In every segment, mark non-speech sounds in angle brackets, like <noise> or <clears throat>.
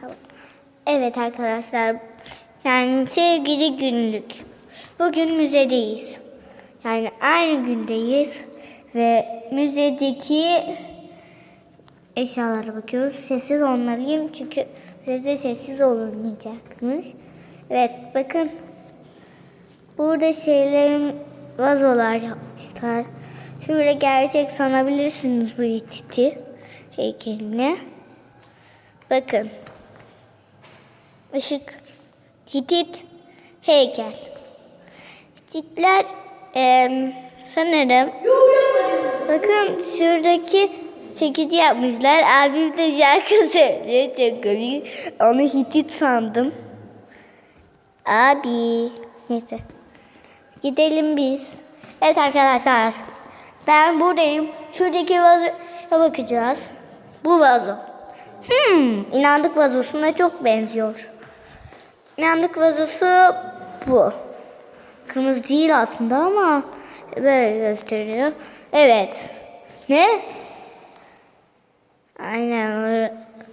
Tamam. Evet arkadaşlar. Yani sevgili günlük. Bugün müzedeyiz. Yani aynı gündeyiz. Ve müzedeki eşyalara bakıyoruz. Sessiz olmalıyım çünkü müzede sessiz olunmayacakmış. Evet bakın. Burada şeylerin vazolar yapmışlar. Şöyle gerçek sanabilirsiniz bu ititi heykeline. Bakın. Işık, hitit, heykel. Hititler em, sanırım bakın şuradaki çekici yapmışlar. Abim de şarkı <laughs> söylüyor. Çok komik. Onu hitit sandım. Abi. Neyse. Gidelim biz. Evet arkadaşlar. Ben buradayım. Şuradaki vazoya bakacağız. Bu vazo. Hmm, inandık vazosuna çok benziyor. İnandık vazosu bu. Kırmızı değil aslında ama böyle gösteriyor. Evet. Ne? Aynen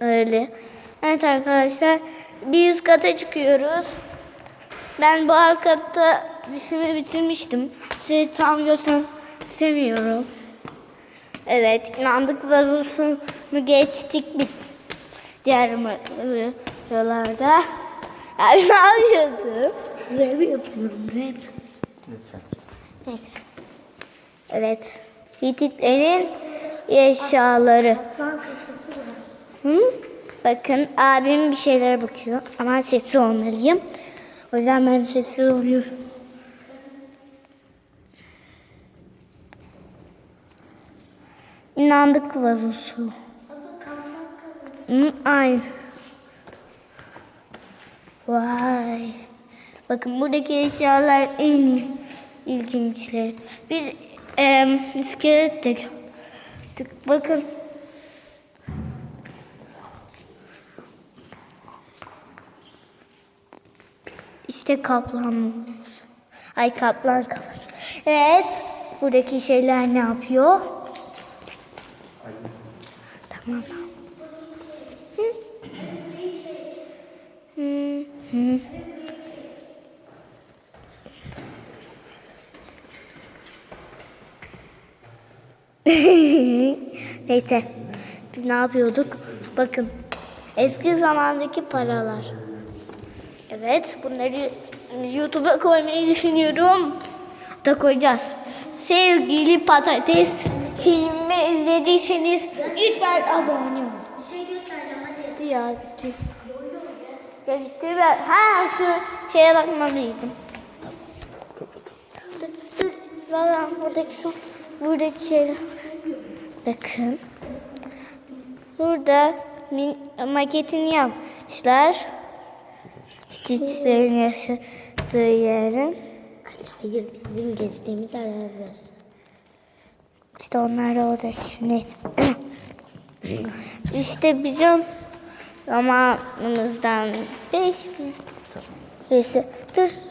öyle-. Evet arkadaşlar bir üst kata çıkıyoruz. Ben bu alt katta işimi bitirmiştim. Size tam gösteremiyorum. Evet, inandık vazosunu geçtik biz. Diğer ma- yollarda. <laughs> Abi ne yapıyorsun? Rap yapıyorum rap. Lütfen. Neyse. Evet. Hititlerin eşyaları. Hı? Bakın abim bir şeylere bakıyor ama sessiz olmalıyım. O yüzden ben sessiz oluyorum. İnandık vazosu. Hı, aynı. Vay. Bakın buradaki eşyalar en ilginçleri. Biz em, iskelet de gördük. Bakın İşte kaplan. Ay kaplan kafası. Evet. Buradaki şeyler ne yapıyor? Tamam. <laughs> Neyse. Biz ne yapıyorduk? Bakın. Eski zamandaki paralar. Evet, bunları YouTube'a koymayı düşünüyorum. Da koyacağız. Sevgili patates, filmi izlediyseniz lütfen abone olun. Bir şey göstereceğim hadi. Bitti ya, bitti. Ya bitti ben. Ha şu şeye bakmalıydım. Valla buradaki son, buradaki şeyler. Bakın. Burada min, maketini yapmışlar. Çiçeklerin yaşadığı yerin. Hayır bizim gezdiğimiz yer burası. İşte onlar da orada. Neyse. <clears throat> işte bizim zamanımızdan beş. Neyse. Dur.